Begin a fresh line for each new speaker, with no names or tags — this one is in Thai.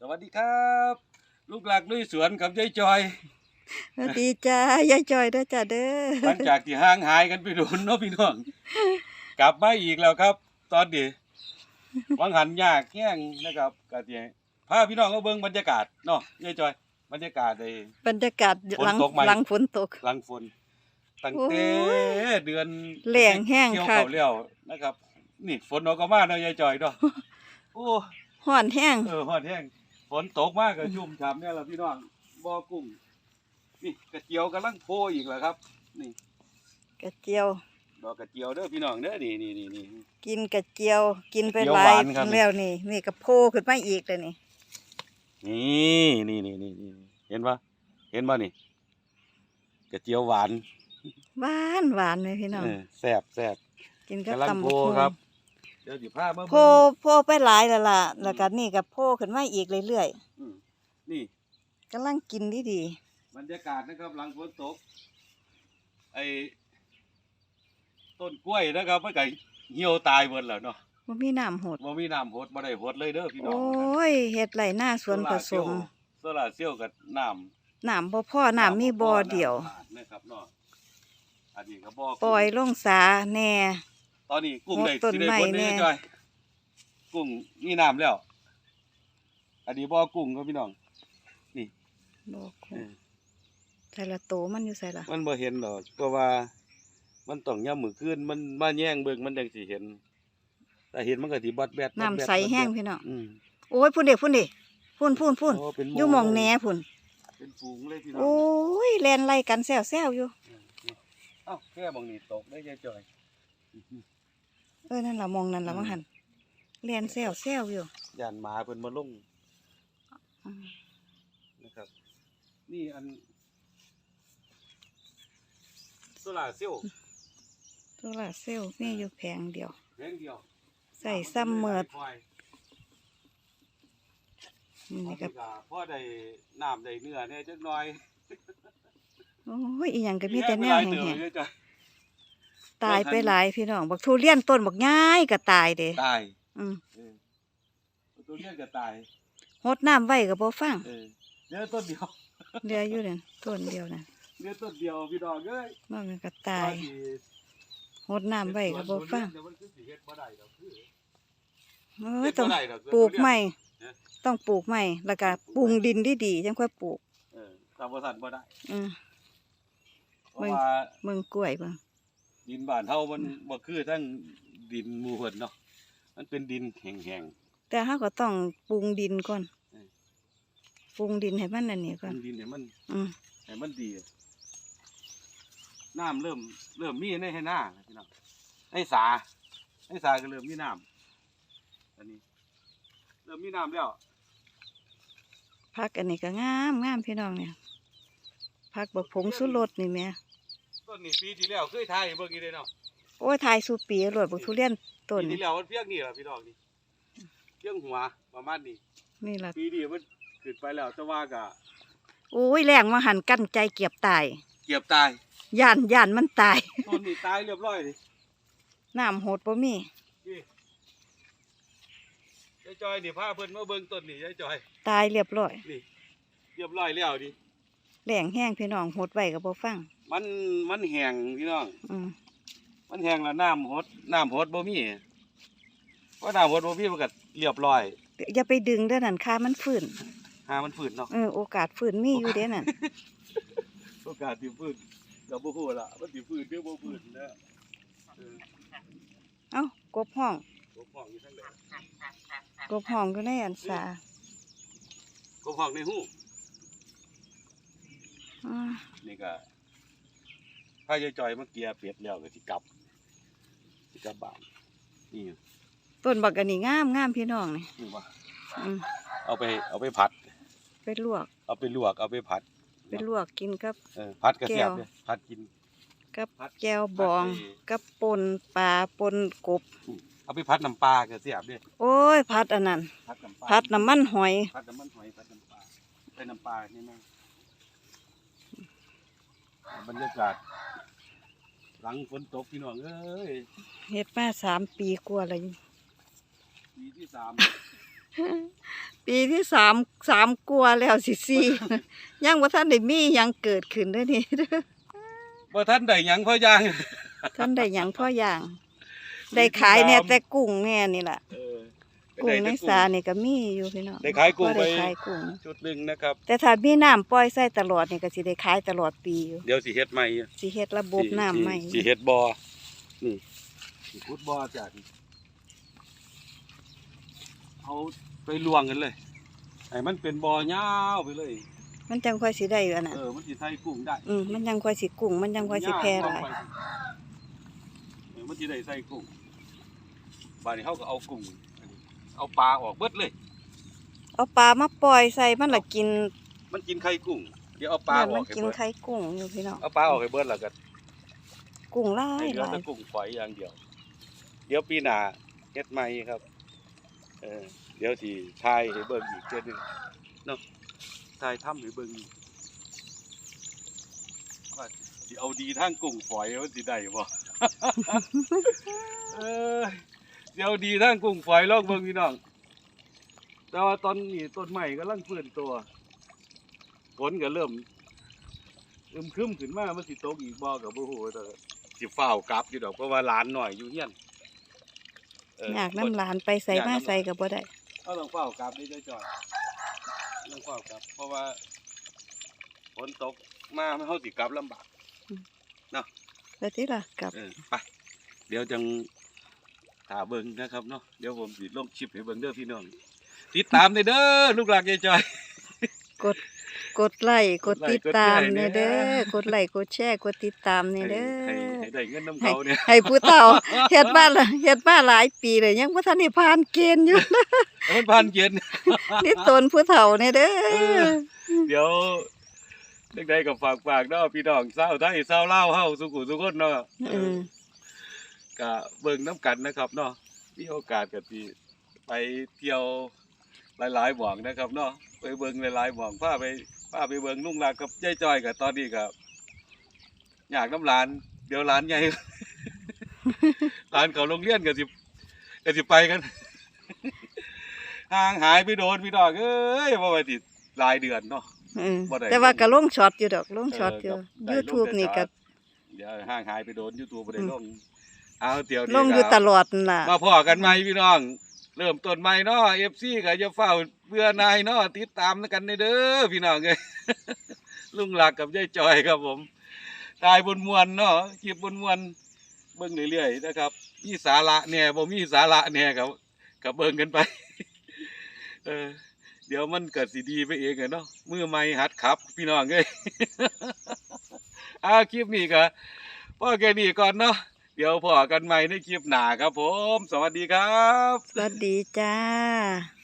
สวัสดีครับ ลูกหลักลุยสวนกับยายจอย
สวัสดีจ้ายายจอยเด้อจ้าเด้อ
หลังจากที่ห่างหายกันไปโดนเนาะพี่น้องกลับมาอีกแล้วครับ ตอนนี้วังหันยากแง่งนะครับกะที่พาพี่น้องก็เบิ่งบรรยากาศเนาะยายจอย บรรยากาศใน
บรรยากาศ
ฝน
หลัง
ตกไหม
หลังฝนตก
หลังฝนตั้ง
โอ้
แต่
ย
เดือน
แล้งแห้ง
เกี่ยว
คัก
เขาวแล้วนะครับ นี่ฝนออกก็มาเนาะยายจอยเนาะโอ้
ห่อนแห้ง
เออฮอดแห้ง ฝนตกมากก็ชุ่มฉ่ำเนี่ยล่ะพี่น้องบ่อกุ้งนี่กระเจียวกำลังโพอีกแล้วครับ นี่
กระเจียว
ดอกกระเจียวเด้อพี่น้องเด้อนี่นี่นี่นี่
กินกระเจียวกินไป
เจียว
หลา
หวายนครับ
แล้วนี่ นี่กระโพขึ้นมาอีกเลยนี่
นี่นี่นี่นี่นี่เห็นปะเห็นปะนี่กระเจียวหวาน
หวานหวานเลยพี่น้อง
เออแซ่บแซ่บ
กินกับ
กำลัง
ตำ
โพ
บักหุ่ง
ครับเดี๋ยวสิพามา
โพโพไปหลายแล้วล่ะ แล้วก็นี่ก็โพขึ้นมาอีกเรื่อย
อืมนี่
ๆกำลังกินดีดี
บรรยากาศนะครับ หลังฝนตก ไอ้ต้นกล้วยนะครับมันก็เหี่ยวตายหมดแล้วเนาะ
ๆบ่มีน้ำหด
บ่มีน้ำหดบ่ได้หดเลยเด้อพี่น้อ
โอ้
ง
ยเฮ็ดไรหน้าสวนผสม
โซลาร์เซลล์กับน้ำ
น้ำบ่พอน้ำมีบ่อเดียว
น้ำนะครับเนาะอันนี้ก็บ่อ
ปล่อยลงสาแน่
ตอนนี้กุ้งได้
หดต้น
สิได้
ไม้
ผลได้
แน่
จ้อยกุ้งมีน้ำแล้ว อันนี้บ่อกุ้งครับพี่น้อง นี่
บ่
เออ
ใส่ละโตมันอยู่ใส่ละ
มันบ่เห็นดอกเพราะว่า มันต้องย่ำมือคืนมันมาแย่งเบิ่งมันจังสิเห็น แต่เห็นมันก็สิบอดแบดบอดแบด
น้ำใสแห้ง
บอดบด
พี่น้อง
อืม
โอ้ยพุ่นเด็พุ่นเด็พุ่นพุ่นพุ่น
โอ้เป็น
อยู่หมองแหนพุ่น
เป็นฝูงเลยพี่น้อง
โอ้ยแลนไล่กันแซวแซวๆอยู่
เอ้าแค่บางนี่ตกได้ยายจอย
เออนั่นละมองนั่นละ
อืม
มังหันแลนแซวแซวอยู่
ย่านหมาเพิ่นมาลง
อืม
นะครับ นี่อันโซลาร์เซลล์
โซล่าร์เซลล์มีอยู่แผงเดียว
แพงเดียว
ใส่ซ้ำเมิด
คอย
นี่
นี่
ก็
ก็พอได้น้ำได้เนื้อเนี่ยจักหน่อย
โอ้ยอีหยังก็มีแต่แนว
หลาย
แห้
เติบ
ง
เลยจ้ะ
ๆ ตายไปหลายพี่น้องบักทุเรียนต้นบักง่ายก็ตายเด้
ตาย
อืม
เออตัวเลี้ยงก็ตาย
หดน้ำไว้ก็บ่ฟัง
เออเนื้อต้นเดียว
เหลืออยู่นั่นต้นเดียวนั่น
เนื้อต้นเดียวพี่น้องเอ้ย
นอกนั้นก็ตาย
ว่สิ
หดน้ำไว้ก็บ่ฟัง
เดี๋ยวมันคือสิเฮ็ดบ่ได้ดอกคือ
เอ้
เฮ็
ย
ด
ต้อ
บ่
ง
ได้ดอก
ปลูกใหม่
นะ
ต้องปลูกใหม่แล้วก็ปรุงดินดีๆจังค่อยปลูก
เออตามบ่ทันบ่ได้
อืม
เพราะว่า
เมืองกล้วยเบิ่ง
ดินบ้านเฮามันบ่คือทั้งดินหมู่เพิ่นเนาะมันเป็นดินแห้ง
แต่เฮาก็ต้องปรุงดินก่อน
เออ
ปรุงดินให้มันอันนี้
ๆ
ก่อน
ดินให้มัน
อืม
ให้มันดีน้ำเริ่ม เริ่มมีในให้หน้าแล้วพี่น้องในสาในสาก็เริ่มมีน้ำอันนี้ เริ่มมีน้ำแล้ว
ผักอันนี้ก็งามงามพี่น้องเนี่ยผักบักผงสุรสนี่แหม่
ต้นนี้ปีที่แล้วเคยทายให้เบิ่งอีเด้เนาะ
โอ้ยทายสู่ปีรวดบักทุเรียนต้น
ปี
นี่
ที่แล้วมันเพียงนี่ล่ะพี่น้องนี่เพียงหัวประมาณนี้
นี่ล่ะ
ปีนี้มันขึ้นไปแล้วแต่ว่าก็
โอ้ยแรงมาหันกั้นใจเกียบตาย
เกียบตาย
ย่านย่านมันตาย
ต้นนี้ตายเรียบร้อยเลย
น้ำโหดบ่มี
นี่ยายจอยนี่พาเพิ่นมาเบิ่งต้นนี่ยายจอย
ตายเรียบร้อย
นี่เรียบร้อยแล้วดิ
แรงแห้งพี่น้องโหดไว้ก็บ่ฟัง
มันมันแห้งพี่น้อง
อืม
มันแห้งแล้วน้ำหดน้ำหดบ่มีเพราะน้ำหดบ่มีมันก็เรียบร้อย
อย่าไปดึงเด้อนั่นค่ามันฟื้น
หามันฝืนเนาะ
เออโอกาสฟื้นมีอยู่เด้นั่น
โอกาสสิฝืนก็บ่ฮู้ล่ะมันสิฝืนหรือบ่ฝืนนะเออ
เอ้ากบห้อง
กบห้องอยู่ทางใด
กบห้องก็ในอันสาก
บห้องในหู
อ่า
นี่ก็ พายายจอยมาเกียร์เป็ดแล้วก็สิกลับสิกลับบ้านนี่
ต้นบักอันนี้งามงามพี่น้องนี่
นี่ว่า
อืม
เอาไปเอาไปผัด
ไปลวก
เอาไปลวกเอาไปผัด
ไปลวกกินกับ
เออผัดกระ
แก้
เสียบ
ว
เลยผัดกิน
กับ
ผัด
แก้วบอง
ผัดไป
กับปนปลาปนกบ
เอาไปผัดน้ำปลากระเสียบเลย
โอ้ยพัดอันนั้น
ผัดน้ำปลา
พัดน้ำมันหอย
ผัดน้ำมันหอยผัดน้ำปลาใส่น้ำปลานี่นะบรรยากาศ หลังฝนตกพี่น้องเอ้ย
เฮ็ดมาสามปีกว่าแล้ว
ปีที่สาม
ปีที่สามสามกลัวาแล้วสิสี่ ยังว่าท่านได้มีหยังเกิดขึ้นเด้อนี่
บ่ทันได้หยังพอย่าง
ท่านได้หยังพ่ออย่าง ได้ขายเนี่ยแต่กุ้งแน่นี่ล่ะ
เออ
กุ้งใน
ได้
สานี่ก็มีอยู่พี่น้อง
ได้ขายกุ้ง
พอได้
ไป
ขายกุ้ง
ชุดหนึงนะครับ
แต่ถ้ามีน้ำปล่อยใส่ตลอดนี่ก็สิได้ขายตลอดปีอยู่
เดี๋ยวสิเฮ็ดใหม่อะ
สิเฮ็ดระบบน้ำใหม่
สิสิเฮ็ดบ่อนี่สิขุดบ่อจากนี่เอาไปลวงกันเลยให้มันเป็นบ่อยาวไปเลย
มันจังค่อยสิได้อยู่อันนั้น
เออมันสิใส่กุ้งได้
อืมมันยังค่อยสิกุ้งมันยังค่อยสิแพร่หลาย
เออมันสิได้ใส่กุ้งบาดนี้เขาก็เอากุ้งอันนี้ เอาปลาออกเบิดเลย
เอาปลามาปล่อยใส่มันละกิน
มันกินไข่กุ้ง เดี๋ยวเอาปลาอ
มั
อกให้
กิน
เบิด
ไข่กุ้งอยู่พี่น้อง
เอาปลาออกให้เบิดแล้วก็
กุ้งหลา
ให้
ย
เหลื
ห
อ
ลา
แต่
ย
กุ้งฝอยอย่างเดียว เดี๋ยวปีหน้าเฮ็ดใหม่ครับเออเดี๋ยวสิทายให้เบิ่งอีกเทื่อหนึงเนาะทายถ้ำให้เบิ่งอีกว่าสิเอาดีทางกุ้งฝอยมันสิได้บ่ เออ สิเอาดีทางกุ้งฝอยลองเบิ่งพี่น้อง แต่ว่าตอนนี้ต้นใหม่กำลังฟื้นตัวฝนก็เริ่มอึมครึมขึ้นมามันสิตกอีกบ่ก็บ่ฮู้แต่สิฟ้าวกลับอยู่ดอกเพราะว่าหลานน้อยอยู่เฮียนเอ
ยากน้ำหลานไปใส่
อยาก
มา
น้ำหลาน
ใส่ก็บ่ได้
เอาต้องฟ้าวกลับนี่จ้อยๆต้องฟ้าวกลับ เพราะว่าฝนตกมาเฮาสิกลับลำบาก
แล้วที่ล่ะกลับ
เออไปเดี๋ยวจัง ถาเบิ่งนะครับเนาะเดี๋ยวผมสิลงคลิปให้เบิ่งเด้อพี่น้องติดตามเด้อเด้อลูกหลานยายจอย
กดกดไลค์กด
กดไลค์
ติดตาม
กดแชร์
เนี่ยเด้อ
เนี่ย
กดไลค์กดแชร์กดติดตามเนี่ยเด้
ให้
อ
ให้ได้เงินน้ำเขาเนี่ย
ให้ผู้เฒ่าเฮ็ดมาละเฮ็ดมาหลายปีเลยยังบ่ทันได้ผ่านเกณฑ์อยู่
ให้มันพันเย็น
นี่ตนผู้เฒ่าเนี่ยเด้
เอ
อ
อเดี๋ยวเด็กใดก็ฝากฝากเนาะพี่น้องเศร้าวไทยเศร้าวลาวเฮาสุขุสุขคนเนาะ
เออ
ก็เบิ่งน้ำกันนะครับเนาะมีโอกาสก็สิไปเที่ยวหลายๆหม่องนะครับเนาะไปเบิ่งหลายๆหม่องพาไปพาไปเบิ่งลุงหลานกับยายจอยกับตอนนี้ก็อยากน้ำหลาน เดี๋ยวหลานใหญ่หลานเขาโรงเรียนก็สิก็สิไปกันห่างหายไปโดนพี่น้องเอ้ยว่าไปติดรายเดือนเนาะ
เออ
บ่ได้
แต่ว่าก็ลงช็อตอยู่ดอกลงช็อตอยู่
เออก็ได้ลง
YouTube นี่ก็
เดี๋ยวห่างหายไปโดนยูทูบไปได้
อืม
ลง เอาเดี๋ยวนี้
ลงอยู่
ครับ
ตลอดนั่นล่ะ
มาพอกันไหมพี่น้อง เริ่มต้นใหม่เนาะเอฟซีก็จะเฝ้าเบื่อนายเนาะติดตามกันในเด้อพี่น้องเลย ลุงหลักกับยายจอยครับผมตายบนมวนเนาะคลิปบนมวนเบิ่งเรื่อยๆนะครับมีสาระแหน่บ่มีสาระแหน่กับกับเบิ่งกันไป เออ เดี๋ยวมันเกิดสีดีไปเองอะเนาะมือใหม่หัดขับ พี่น้องเอ้ยอาคลิปนี้ก็พ่อแค่นี้ก่อนเนาะ เดี๋ยวพอกันใหม่ในคลิปหน้าครับผม สวัสดีครับ
สวัสดีจ้า